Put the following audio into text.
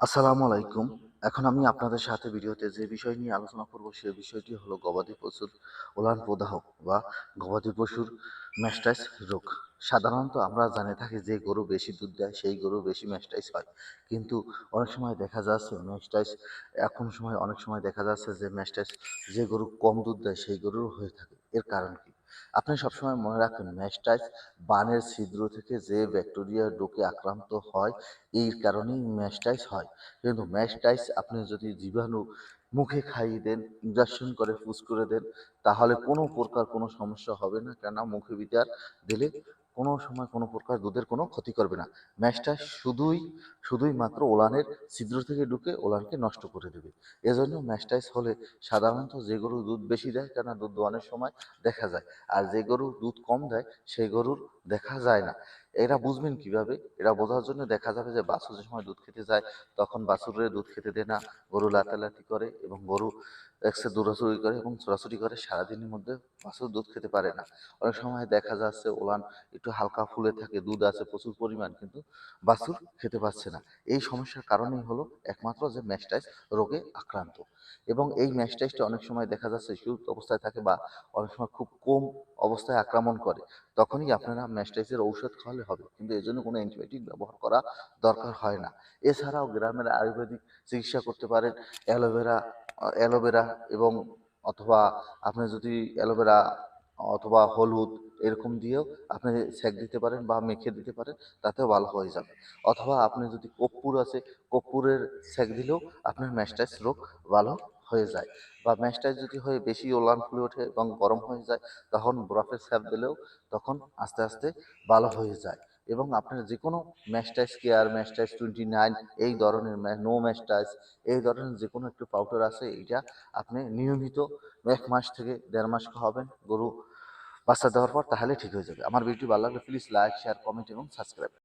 আসসালামু আলাইকুম। এখন আমি আপনাদের সাথে ভিডিওতে যে বিষয় নিয়ে আলোচনা করব, সে বিষয়টি হলো গবাদি পশুর ওলান প্রদাহ বা গবাদি পশুর ম্যাস্টাইস রোগ। সাধারণত আমরা জেনে থাকি যে গরু বেশি দুধ দেয়, সেই গরু বেশি ম্যাস্টাইস হয়। কিন্তু অনেক সময় দেখা যাচ্ছে, ম্যাস্টাইস এখন সময় অনেক সময় দেখা যাচ্ছে যে ম্যাস্টাইস যে গরু কম দুধ দেয়, সেই গরুর হয়ে থাকে। এর কারণ কি? আপনি সবসময় মনে রাখবেন ম্যাস্টাইস বানের ছিদ্র থেকে যে ব্যাকটেরিয়া ঢোকে আক্রান্ত হয় এই কারণেই ম্যাস্টাইস হয়। কিন্তু ম্যাস্টাইস আপনি যদি জীবাণু মুখে খাইয়ে দেন ইঞ্জেকশন করে পুষ করে দেন, তাহলে কোনো প্রকার কোনো সমস্যা হবে না। কেননা মুখে বিটার দিলে কোনো সময় কোনো প্রকার দুধের কোনো ক্ষতি করবে না। ম্যাস্টাইস শুধুই শুধুই মাত্র ওলানের ছিদ্র থেকে ঢুকে ওলানকে নষ্ট করে দেবে। এজন্য ম্যাস্টাইস হলে সাধারণত যে গরু দুধ বেশি দেয়, কেননা দুধ দোয়ানোর সময় দেখা যায়। আর যে গরু দুধ কম দেয়, সেই গরুর দেখা যায় না। এরা বুঝবেন কীভাবে? এরা বোঝার জন্য দেখা যাবে যে বাছুর যে সময় দুধ খেতে যায়, তখন বাছুরের দুধ খেতে দেয় না। গরু লাতালাতি করে এবং গরু একসে দৌড়াচুরি করে এবং চোরাচুরি করে, সারাদিনের মধ্যে বাছুর দুধ খেতে পারে না। অনেক সময় দেখা যাচ্ছে ওলান একটু হালকা ফুলে থাকে, দুধ আছে প্রচুর পরিমাণ, কিন্তু বাছুর খেতে পারছে না। এই সমস্যার কারণেই হলো একমাত্র যে ম্যাস্টাইস রোগে আক্রান্ত। এবং এই ম্যাস্টাইসটা অনেক সময় দেখা যাচ্ছে সুস্থ অবস্থায় থাকে বা অনেক সময় খুব কম অবস্থায় আক্রমণ করে। তখনই আপনারা ম্যাস্টাইসের ঔষধ খাওয়ালে হবে। কিন্তু এর জন্য কোনো অ্যান্টিবায়োটিক ব্যবহার করা দরকার হয় না। এছাড়াও গ্রামের আয়ুর্বেদিক চিকিৎসা করতে পারেন অ্যালোভেরা অ্যালোভেরা এবং অথবা আপনি যদি অ্যালোভেরা অথবা হলুদ এরকম দিয়েও আপনি সেঁক দিতে পারেন বা মেখে দিতে পারেন, তাতেও ভালো হয়ে যাবে। অথবা আপনি যদি কর্পূর আছে, কর্পূরের সেঁক দিলেও আপনার ম্যাস্টাইস রোগ ভালো হয়ে যায় বা ম্যাস্টাইস যদি হয়ে, বেশি ওলান ফুলে ওঠে এবং গরম হয়ে যায়, তখন বরফের স্যাপ দিলেও তখন আস্তে আস্তে ভালো হয়ে যায়। এবং আপনার যে কোনো ম্যাস্টাইস কেয়ার ম্যাস্টাইস টোয়েন্টি নাইন এই ধরনের নো ম্যাস্টাইস এই ধরনের যে কোনো একটু পাউডার আছে এটা আপনি নিয়মিত এক মাস থেকে দেড় মাস খাওয়াবেন, গরু বাচ্চা দেওয়ার পর তাহলে ঠিক হয়ে যাবে। আমার ভিডিও ভালো লাগলে প্লিজ লাইক শেয়ার কমেন্ট এবং সাবস্ক্রাইব